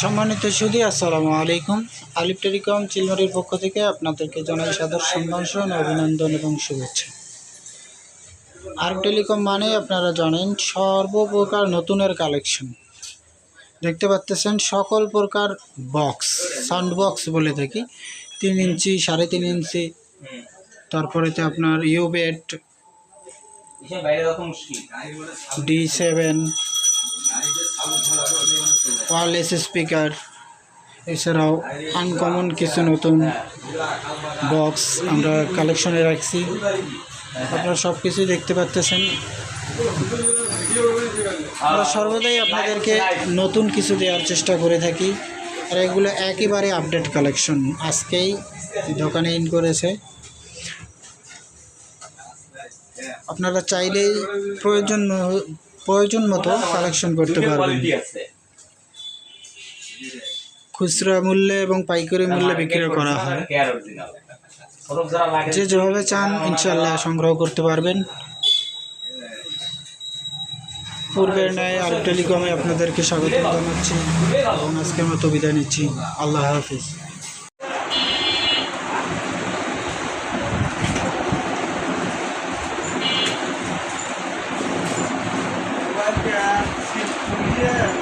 সম্মানিত সুদী আসসালামু আলাইকুম। আলিফ টেলিকম চিলমারির পক্ষ থেকে আপনাদেরকে জানাই সাদর সম্ভাষণ অভিনন্দন এবং শুভেচ্ছা। আলিফ টেলিকম মানে আপনারা জানেন সর্বপ্রকার নতুনের কালেকশন। দেখতে পাচ্তেছেন সকল প্রকার বক্স সাউন্ড বক্স বলে থাকি। তিন ইঞ্চি সাড়ে তিন ইঞ্চি তারপরেতে আপনার ইউবেট ডি সেভেন ওয়ারলেস স্পিকার এছাড়াও আনকমন কিছু নতুন বক্স আমরা কালেকশনে রাখছি। আপনারা সব কিছুই দেখতে পাচ্তেছেন আমরা সর্বদাই আপনাদেরকে নতুন কিছু দেওয়ার চেষ্টা করে থাকি। আর এগুলো একেবারে আপডেট কালেকশন আজকেই দোকানে ইন করেছে। আপনারা চাইলেই প্রয়োজন প্রয়োজন মতো কালেকশন করতে পারবেন। খুচরা মূল্যে এবং পাইকারি মূল্যে বিক্রি করা হয়। যে যেভাবে চান ইনশাল্লাহ সংগ্রহ করতে পারবেন। পূর্বের ন্যায় আর টেলিকমে আপনাদেরকে স্বাগত জানাচ্ছি। এবং আজকের মতো বিদায় নিচ্ছি। আল্লাহ হাফিজ মোবাইলে করে